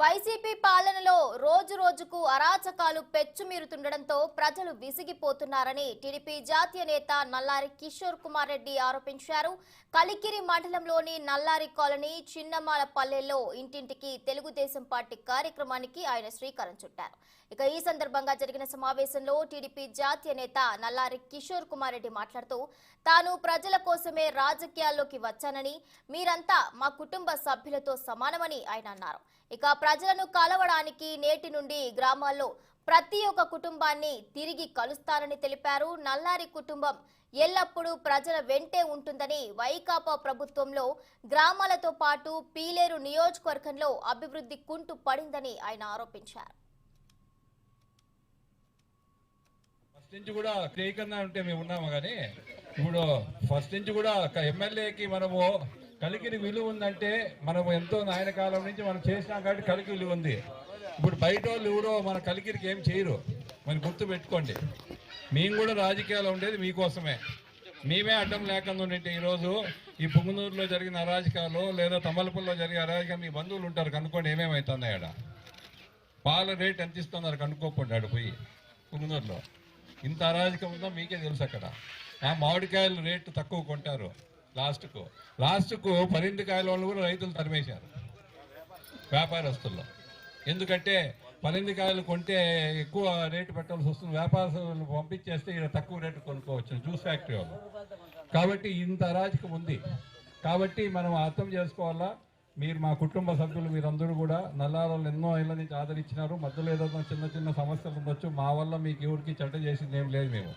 YCP పాలనలో రోజు రోజుకు అరాచకాలు పెచ్చుమీరుతుండటంతో ప్రజలు విసిగిపోతున్నారని టీడీపీ జాతీయ నేత నల్లారి కిషోర్ కుమార్ రెడ్డి ఆరోపించారు. కలికిరి మండలంలోని నల్లారి కాలనీ చిన్నమాల పల్లెల్లో ఇంటింటికి తెలుగుదేశం పార్టీ కార్యక్రమానికి ఆయన శ్రీకారం చుట్టారు. ఇక ఈ సందర్భంగా జరిగిన సమావేశంలో టీడీపీ జాతీయ నేత నల్లారి కిషోర్ కుమార్ రెడ్డి మాట్లాడుతూ తాను ప్రజల కోసమే రాజకీయాల్లోకి వచ్చానని మీరంతా మా కుటుంబ సభ్యులతో సమానమని ఆయన అన్నారు. ఇక ప్రజలను కలవడానికి నేటి నుండి గ్రామాల్లో ప్రతి ఒక్క కుటుంబాన్ని తిరిగి కలుస్తారని తెలిపారు. నల్లారి కుటుంబం ఎల్లప్పుడూ ప్రజల వెంటే ఉంటుందని వైకాపా ప్రభుత్వంలో గ్రామాలతో పాటు పీలేరు నియోజకవర్గంలో అభివృద్ధి కుంటు పడిందని ఆయన ఆరోపించారు. ఫస్ట్ నుంచి కూడా ఉంటే మేము ఉన్నాము కానీ ఇప్పుడు ఫస్ట్ నుంచి కూడా ఎమ్మెల్యేకి మనము కలికిరి విలువ ఉందంటే మనము ఎంతో నాయన కాలం నుంచి మనం చేసినాం కాబట్టి కలికి విలువ ఉంది. ఇప్పుడు బయట వాళ్ళు ఎవరో మన కలికిరికి ఏం చేయరు. మరి గుర్తు పెట్టుకోండి. మేము కూడా రాజకీయాలు ఉండేది మీకోసమే. మేమే అడ్డం లేకుండా ఉండింటే ఈరోజు ఈ పుంగునూరులో జరిగిన అరాజకాలు లేదా తమలపూర్లో జరిగే అరాజకాలు మీ బంధువులు ఉంటారు కనుక్కోండి ఏమేమవుతుంది ఆడ. పాల రేట్ ఎంత ఇస్తున్నారు కనుక్కోకండి ఆడ పోయి పుంగునూరులో. ఇంత అరాజకం ఉందో మీకే తెలుసు అక్కడ. ఆ మామిడికాయలు రేటు తక్కువ కొంటారు. లాస్ట్కు. లాస్ట్కు పరిందికాయల వాళ్ళు కూడా రైతులు తరిమేశారు. వ్యాపారస్తుల్లో. ఎందుకంటే పరిందికాయలు కొంటే ఎక్కువ రేటు పెట్టాల్సి వస్తుంది. వ్యాపారస్తులు పంపించేస్తే ఇక్కడ తక్కువ రేటు కొనుక్కోవచ్చు జ్యూస్ ఫ్యాక్టరీ వాళ్ళు. కాబట్టి ఇంత అరాజకం ఉంది. కాబట్టి మనం అర్థం చేసుకోవాలా? మీరు మా కుటుంబ సభ్యులు మీరందరూ కూడా నల్లారాలు ఎన్నో ఇళ్ళ నుంచి ఆదరించినారు. మధ్యలో ఏదో చిన్న చిన్న సమస్యలు ఉండొచ్చు. మా వల్ల మీకు ఎవరికి చెడ్డ చేసింది ఏం లేదు మేము.